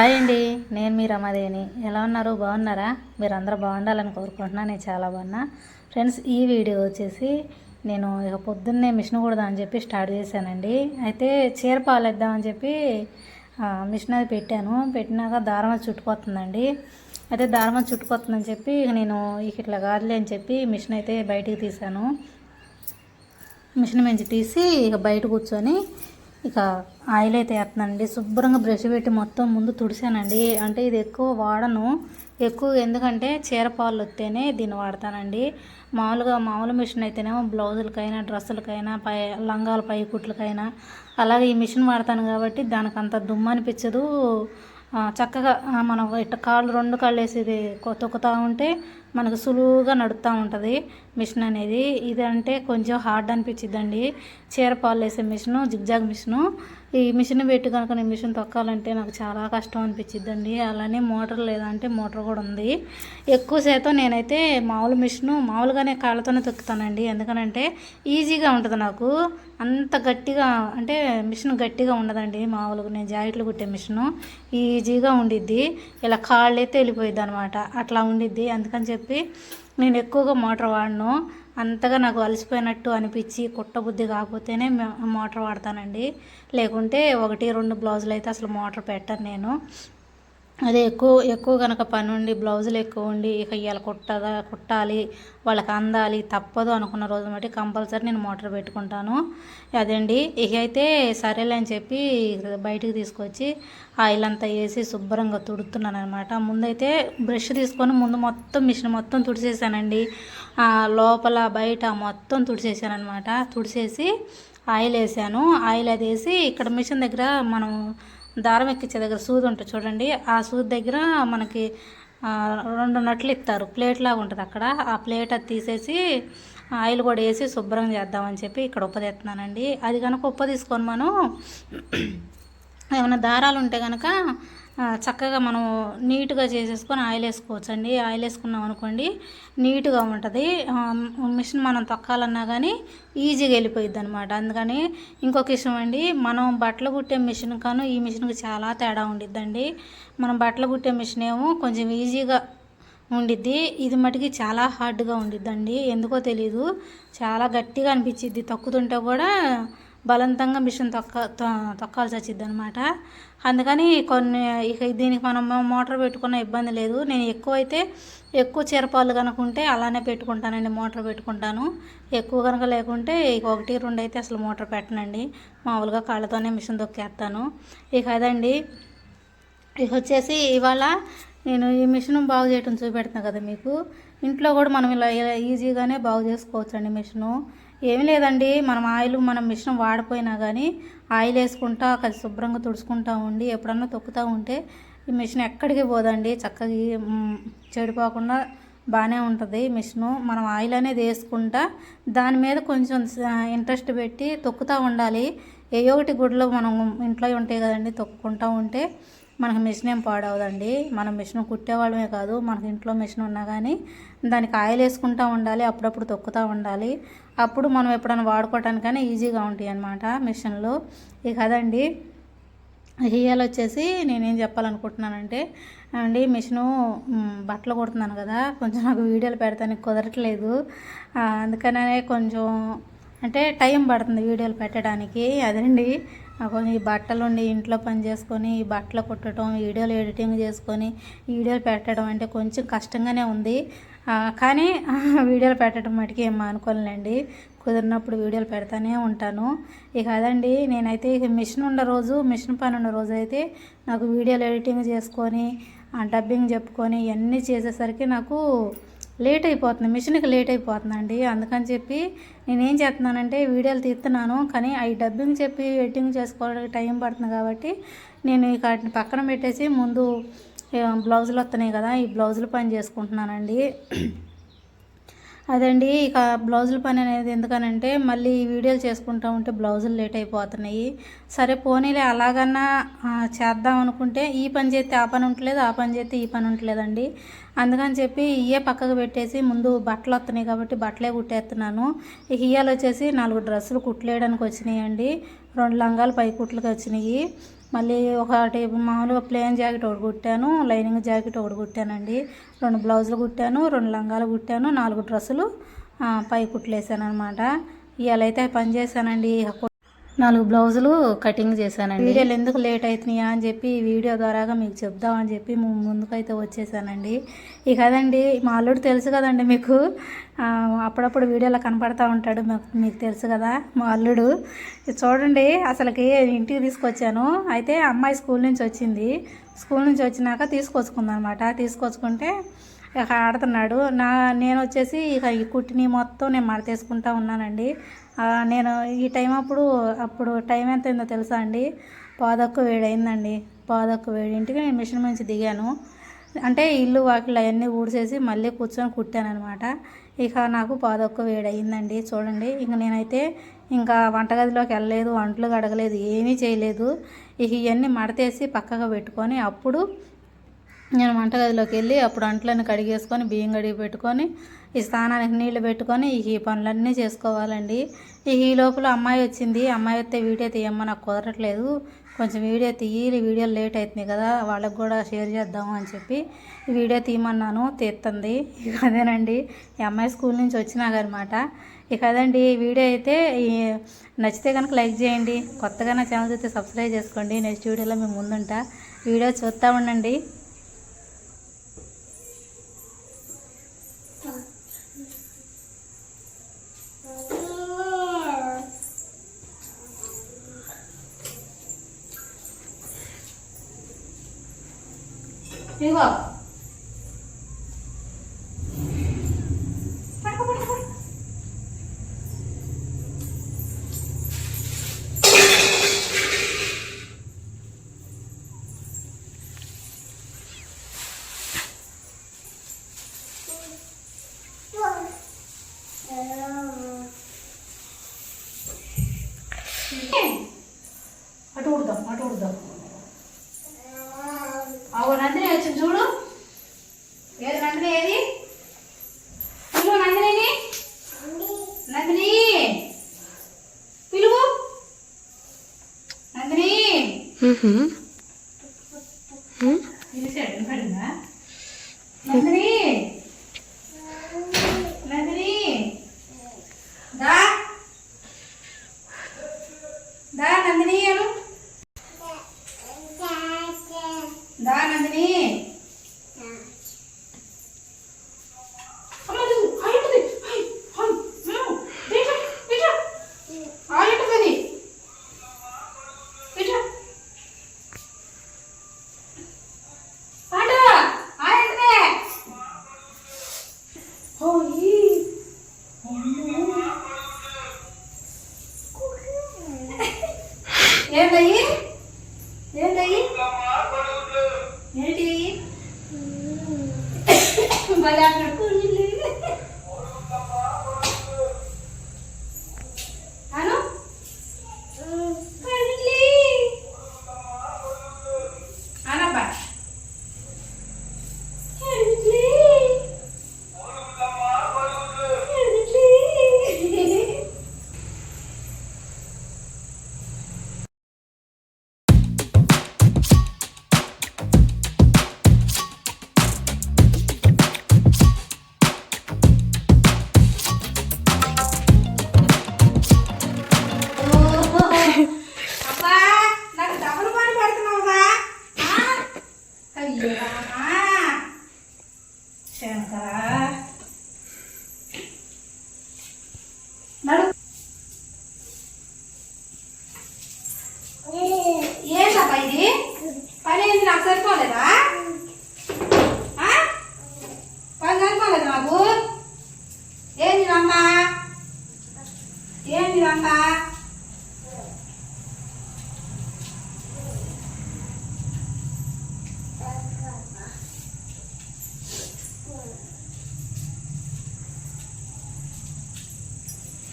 Hi అండి. నేను మీ రమాదేవిని ఎలా ఉన్నారు? బాగున్నారా? మీరు అందరూ బాగుండాలని కోరుకుంటున్నా. నేను చాలా బాగున్నా. ఫ్రెండ్స్ ఈ వీడియో వచ్చేసి నేను ఇక పొద్దున్నే మిషన్ కూడదా అని చెప్పి స్టార్ట్ చేశానండి. అయితే చీర పాలేద్దామని చెప్పి మిషన్ అది పెట్టాను. పెట్టినాక దారం అది అయితే దారం అది చుట్టుకొస్తుందని చెప్పి ఇక నేను ఇక ఇట్లా కాదులే అని చెప్పి మిషన్ అయితే బయటికి తీశాను. మిషన్ మంచి తీసి ఇక బయట కూర్చొని ఇక ఆయిల్ అయితే వేస్తున్నానండి శుభ్రంగా బ్రష్ పెట్టి మొత్తం ముందు తుడిసానండి అంటే ఇది ఎక్కువ వాడను. ఎక్కువ ఎందుకంటే చీర పాలు వస్తేనే దీన్ని వాడతానండి. మామూలుగా మామూలు మిషన్ అయితేనేమో బ్లౌజులకైనా డ్రెస్సులకైనా పై లంగాల పై కుట్లకైనా అలాగే ఈ మిషన్ వాడతాను కాబట్టి దానికి అంత దుమ్ము అనిపించదు. చక్కగా మనం ఇట్ట కాళ్ళు రెండు కాళ్ళు వేసి ఇది తొక్కుతూ ఉంటే మనకు సులువుగా నడుస్తూ ఉంటుంది మిషన్ అనేది. ఇదంటే కొంచెం హార్డ్ అనిపించిద్దండి. చీర పాలు వేసే మిషను జిగ్జాగ్ మిషను. ఈ మిషన్ పెట్టి కనుక నేను మిషన్ తొక్కాలంటే నాకు చాలా కష్టం అనిపించిద్దండి. అలానే మోటార్ లేదంటే మోటార్ కూడా ఉంది. ఎక్కువ శాతం నేనైతే మామూలు మిషను మామూలుగానే కాళ్ళతోనే తొక్కుతానండి. ఎందుకనంటే ఈజీగా ఉంటుంది నాకు. అంత గట్టిగా అంటే మిషన్ గట్టిగా ఉండదండి. మామూలుగా నేను జాకెట్లు కుట్టే మిషను ఈజీగా ఉండిద్ది. ఇలా కాళ్ళు అయితే వెళ్ళిపోయిద్ది అనమాట అట్లా ఉండిద్ది. అందుకని చెప్పి చెప్పి నేను ఎక్కువగా మోటార్ వాడను. అంతగా నాకు అలసిపోయినట్టు అనిపించి కుట్టబుద్ధి కాకపోతేనే మోటార్ వాడతానండి. లేకుంటే ఒకటి రెండు బ్లౌజులు అయితే అసలు మోటార్ పెట్టను నేను. అదే ఎక్కువ ఎక్కువ కనుక పని ఉండి బ్లౌజులు ఎక్కువ ఉండి ఇక ఇవాళ కుట్టదా కుట్టాలి వాళ్ళకి అందాలి తప్పదు అనుకున్న రోజు బట్టి కంపల్సరీ నేను మోటార్ పెట్టుకుంటాను. అదండి. ఇక అయితే సరేలే అని చెప్పి బయటికి తీసుకొచ్చి ఆయిల్ అంతా వేసి శుభ్రంగా తుడుతున్నాను అనమాట ముందైతే బ్రష్ తీసుకొని ముందు మొత్తం మిషన్ మొత్తం తుడిచేసానండి లోపల బయట మొత్తం తుడిచేసాను అనమాట తుడిచేసి ఆయిల్ వేసాను ఆయిల్ అది వేసి ఇక్కడ మిషన్ దగ్గర మనం దారం ఎక్కించే దగ్గర సూది ఉంటుంది చూడండి. ఆ సూది దగ్గర మనకి రెండు నట్లు ఇస్తారు ప్లేట్ లాగా ఉంటుంది అక్కడ. ఆ ప్లేట్ అది తీసేసి ఆయిల్ కూడా వేసి శుభ్రం చేద్దామని చెప్పి ఇక్కడ ఉప్పదిస్తున్నానండి. అది కనుక ఉప్ప తీసుకొని మనం ఏమైనా దారాలు ఉంటే కనుక చక్కగా మనం నీట్గా చేసేసుకొని ఆయిల్ వేసుకోవచ్చు అండి ఆయిల్ వేసుకున్నాం అనుకోండి నీట్గా ఉంటుంది. మిషన్ మనం తొక్కాలన్నా కానీ ఈజీగా వెళ్ళిపోయిద్ది అనమాట అందుకని ఇంకొక విషయం అండి మనం బట్టలు కుట్టే మిషన్ కాను ఈ మిషన్కి చాలా తేడా ఉండిద్దండి. మనం బట్టలు కుట్టే మిషన్ ఏమో కొంచెం ఈజీగా ఉండిద్ది. ఇది మటుకి చాలా హార్డ్గా ఉండిద్దండి. ఎందుకో తెలీదు. చాలా గట్టిగా అనిపించిద్ది తొక్కుతుంటే కూడా బలవంతంగా మిషన్ తొక్క తొ- తొక్కాల్సి వచ్చింది అనమాట అందుకని కొన్ని ఇక దీనికి మనం మోటార్ పెట్టుకున్న ఇబ్బంది లేదు. నేను ఎక్కువ అయితే ఎక్కువ చీరపాలు కనుక ఉంటే అలానే పెట్టుకుంటానండి మోటార్ పెట్టుకుంటాను. ఎక్కువ కనుక లేకుంటే ఇక ఒకటి రెండు అయితే అసలు మోటార్ పెట్టనండి. మామూలుగా కాళ్ళతోనే మిషన్ తొక్కేస్తాను. ఇక అదండి. ఇక వచ్చేసి ఇవాళ నేను ఈ మిషన్ బాగు చేయటం చూపెడుతున్నా కదా మీకు. ఇంట్లో కూడా మనం ఇలా ఈజీగానే బాగు చేసుకోవచ్చండి మిషను. ఏమి లేదండి. మనం ఆయిల్ మనం మిషన్ వాడిపోయినా కానీ ఆయిల్ వేసుకుంటా అది శుభ్రంగా తుడుచుకుంటా ఉండి ఎప్పుడన్నా తొక్కుతూ ఉంటే ఈ మిషన్ ఎక్కడికి పోదండి. చక్కగా చెడిపోకుండా బాగానే ఉంటుంది మిషను. మనం ఆయిల్ అనేది వేసుకుంటా దాని మీద కొంచెం ఇంట్రెస్ట్ పెట్టి తొక్కుతూ ఉండాలి. ఏ ఒకటి గుడ్లు మనం ఇంట్లో ఉంటాయి కదండి తొక్కుకుంటూ ఉంటే మనకు మిషన్ ఏం పాడవదండి. మనం మిషన్ కుట్టేవాళ్ళమే కాదు మనకి ఇంట్లో మిషన్ ఉన్నా కానీ దానికి ఆయిల్ వేసుకుంటూ ఉండాలి అప్పుడప్పుడు తొక్కుతూ ఉండాలి. అప్పుడు మనం ఎప్పుడైనా వాడుకోవటానికైనా ఈజీగా ఉంటాయి అన్నమాట మిషన్లు. ఇక అదండి. ఇవాళ వచ్చేసి నేనేం చెప్పాలనుకుంటున్నానంటే అండి మిషను బట్టలు కుడుతున్నాను కదా కొంచెం నాకు వీడియోలు పెడతానికి కుదరట్లేదు. అందుకనే కొంచెం అంటే టైం పడుతుంది వీడియోలు పెట్టడానికి. అదండి? కొన్ని ఈ బట్టలు ఉండి ఇంట్లో పని చేసుకొని ఈ బట్టలు కుట్టడం వీడియోలు ఎడిటింగ్ చేసుకొని వీడియోలు పెట్టడం అంటే కొంచెం కష్టంగానే ఉంది. కానీ వీడియోలు పెట్టడం మటుకి ఏం అనుకోలేండి కుదిరినప్పుడు వీడియోలు పెడతానే ఉంటాను. ఇక అదండి నేనైతే ఇక మిషన్ ఉన్న రోజు మిషన్ పని ఉన్న రోజు అయితే నాకు వీడియోలు ఎడిటింగ్ చేసుకొని డబ్బింగ్ చెప్పుకొని ఇవన్నీ చేసేసరికి నాకు లేట్ అయిపోతుంది. మిషన్కి లేట్ అయిపోతుందండి. అందుకని చెప్పి నేనేం చేస్తున్నానంటే వీడియోలు తీస్తున్నాను. కానీ అవి డబ్బింగ్ చెప్పి ఎడిటింగ్ చేసుకోవడానికి టైం పడుతుంది కాబట్టి నేను ఇక వాటిని పక్కన పెట్టేసి ముందు బ్లౌజులు వస్తున్నాయి కదా ఈ బ్లౌజులు పని చేసుకుంటున్నానండి. అదండి ఇక బ్లౌజుల పని అనేది ఎందుకనంటే మళ్ళీ ఈ వీడియోలు చేసుకుంటూ ఉంటే బ్లౌజులు లేట్ అయిపోతున్నాయి. సరే పోనీలే అలాగన్నా చేద్దాం అనుకుంటే ఈ పని చేస్తే ఆ పని ఉండలేదు ఆ పని చేస్తే ఈ పని ఉండలేదండి అందుకని చెప్పి ఇయే పక్కకు పెట్టేసి ముందు బట్టలు వస్తున్నాయి కాబట్టి బట్టలే కుట్టేస్తున్నాను. ఇక ఇయ్యాలు వచ్చేసి నాలుగు డ్రెస్సులు కుట్లేయడానికి వచ్చినాయండి. రెండు లంగాలు పై కుట్లకి వచ్చినాయి. మళ్ళీ ఒకటి మామూలుగా ప్లేన్ జాకెట్ ఒకటి కుట్టాను లైనింగ్ జాకెట్ ఒకటి కుట్టానండి. రెండు బ్లౌజులు కుట్టాను రెండు లంగాలు కుట్టాను నాలుగు డ్రెస్సులు పై కుట్లేసాను అనమాట ఇవాళ అయితే పని చేశానండి. నాలుగు బ్లౌజులు కటింగ్ చేశానండి. వీడియోలు ఎందుకు లేట్ అవుతున్నాయా అని చెప్పి వీడియో ద్వారాగా మీకు చెప్దామని చెప్పి ముందుకైతే వచ్చేసానండి. ఇక కదండి మా అల్లుడు తెలుసు కదండి మీకు. అప్పుడప్పుడు వీడియోలో కనపడతా ఉంటాడు మీకు మీకు తెలుసు కదా మా అల్లుడు. ఇది చూడండి అసలుకి ఇంటికి తీసుకొచ్చాను. అయితే అమ్మాయి స్కూల్ నుంచి వచ్చింది. స్కూల్ నుంచి వచ్చినాక తీసుకొచ్చుకుందనమాట. తీసుకొచ్చుకుంటే ఇక ఆడుతున్నాడు. నా నేను వచ్చేసి ఇక ఈ కుట్టిని మొత్తం నేను మడతేసుకుంటా ఉన్నానండి. నేను ఈ టైం అప్పుడు అప్పుడు టైం ఎంత అయిందో తెలుసా అండి? పాదక్కు వేడైందండి. పాదక్కు వేడి ఇంటికి నేను మిషన్ నుంచి దిగాను. అంటే ఇల్లు వాకిళ్ళు అవన్నీ ఊడ్చేసి మళ్ళీ కూర్చొని కుట్టానమాట ఇక నాకు పాదొక్క వేడయిందండి చూడండి ఇంక నేనైతే ఇంకా వంటగదిలోకి వెళ్ళలేదు వంటలు కడగలేదు ఏమీ చేయలేదు. ఇక ఇవన్నీ మడతేసి పక్కగా పెట్టుకొని అప్పుడు నేను వంటగదిలోకి వెళ్ళి అప్పుడు అంట్లను కడిగేసుకొని బియ్యం కడిగి పెట్టుకొని ఈ స్నానానికి నీళ్ళు పెట్టుకొని ఈ పనులన్నీ చేసుకోవాలండి. ఈ లోపల అమ్మాయి వచ్చింది. అమ్మాయి వస్తే వీడియో తీయమ్మ నాకు కుదరట్లేదు. కొంచెం వీడియో తీయాలి వీడియో లేట్ అవుతుంది కదా వాళ్ళకి కూడా షేర్ చేద్దాము అని చెప్పి వీడియో తీయమన్నాను తీస్తుంది ఇక అదేనండి ఈ అమ్మాయి స్కూల్ నుంచి వచ్చినాక అనమాట ఇక అదండి ఈ వీడియో అయితే ఈ నచ్చితే కనుక లైక్ చేయండి. కొత్తగా నా ఛానల్ చూస్తే సబ్స్క్రైబ్ చేసుకోండి. నెక్స్ట్ వీడియోలో మేము ముందుంటా. వీడియో చూస్తూ ఉండండి. 听过 పిలిచాడు వినపడిందా నాకు సరిపోలేదా? పని సరిపోలేదు నాకు ఏంది రంతా ఏంది రంతా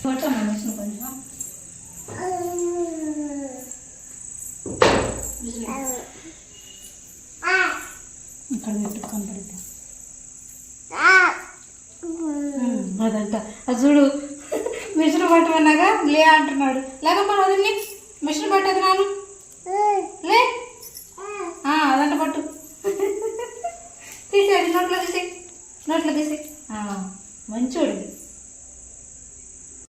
కొట్టమ్మా మిషన్ కొంచెం అదంట అది చూడు మిషన్ పట్టమన్నాగా లే అంటున్నాడు. లేదమ్మా అది నీకు మిషన్ పట్టదు నాను లే. అదంట పట్టు. తీసేయండి నోట్లో తీసే నోట్లో తీసే మంచోడు.